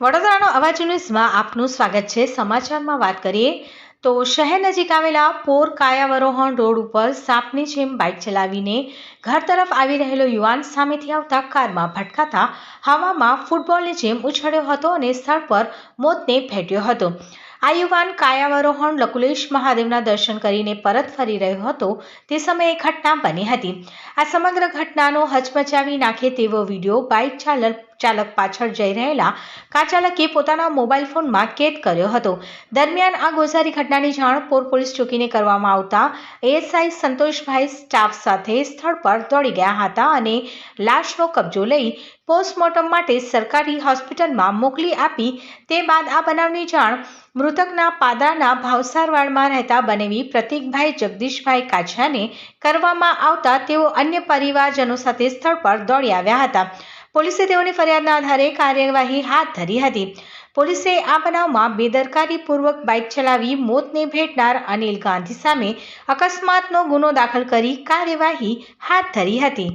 વડોદરાનો અવાજ ન્યૂઝમાં આપનું સ્વાગત છે. સમાચારમાં વાત કરીએ તો શહેર નજીક આવેલા પોર કાયાવરોહણ રોડ ઉપર સાપની જેમ બાઇક ચલાવીને ઘર તરફ આવી રહેલો યુવાન સામેથી આવતા કારમાં ભટકાતા હવામાં ફૂટબોલની જેમ ઉછળ્યો હતો અને સ્થળ પર મોતને ભેટ્યો હતો. આ યુવાન કાયાવરોહણ લકુલેશ મહાદેવના દર્શન કરીને પરત ફરી રહ્યો હતો. તે સમયે ઘટના બની હતી. આ સમગ્ર ઘટનાનો હચમચાવી નાખે તેવો વીડિયો બાઇક ચાલક ચાલક પાછળ જઈ રહેલા કાર ચાલકે પોતાના મોબાઈલ ફોનમાં કેદ કર્યો હતો. દરમિયાન આ ગોઝારી ઘટનાની જાણ પોર પોલીસ ચોકીને કરવામાં આવતા એએસઆઈ સંતોષભાઈ સ્ટાફ સાથે સ્થળ પર દોડી ગયા હતા અને લાશનો કબજો લઈ પોસ્ટમોર્ટમ માટે સરકારી હોસ્પિટલમાં મોકલી આપી તે બાદ આ બનાવની જાણ મૃતકના પાદરાના ભાવસારવાડમાં રહેતા બનેવી પ્રતિકભાઈ જગદીશભાઈ કાછાને કરવામાં આવતા તેઓ અન્ય પરિવારજનો સાથે સ્થળ પર દોડી આવ્યા હતા. પોલીસે તેઓની ફરિયાદના આધારે કાર્યવાહી હાથ ધરી હતી. પોલીસે આ બનાવમાં બેદરકારીપૂર્વક બાઇક ચલાવી મોતને ભેટનાર અનિલ ગાંધી સામે અકસ્માતનો ગુનો દાખલ કરી કાર્યવાહી હાથ ધરી હતી.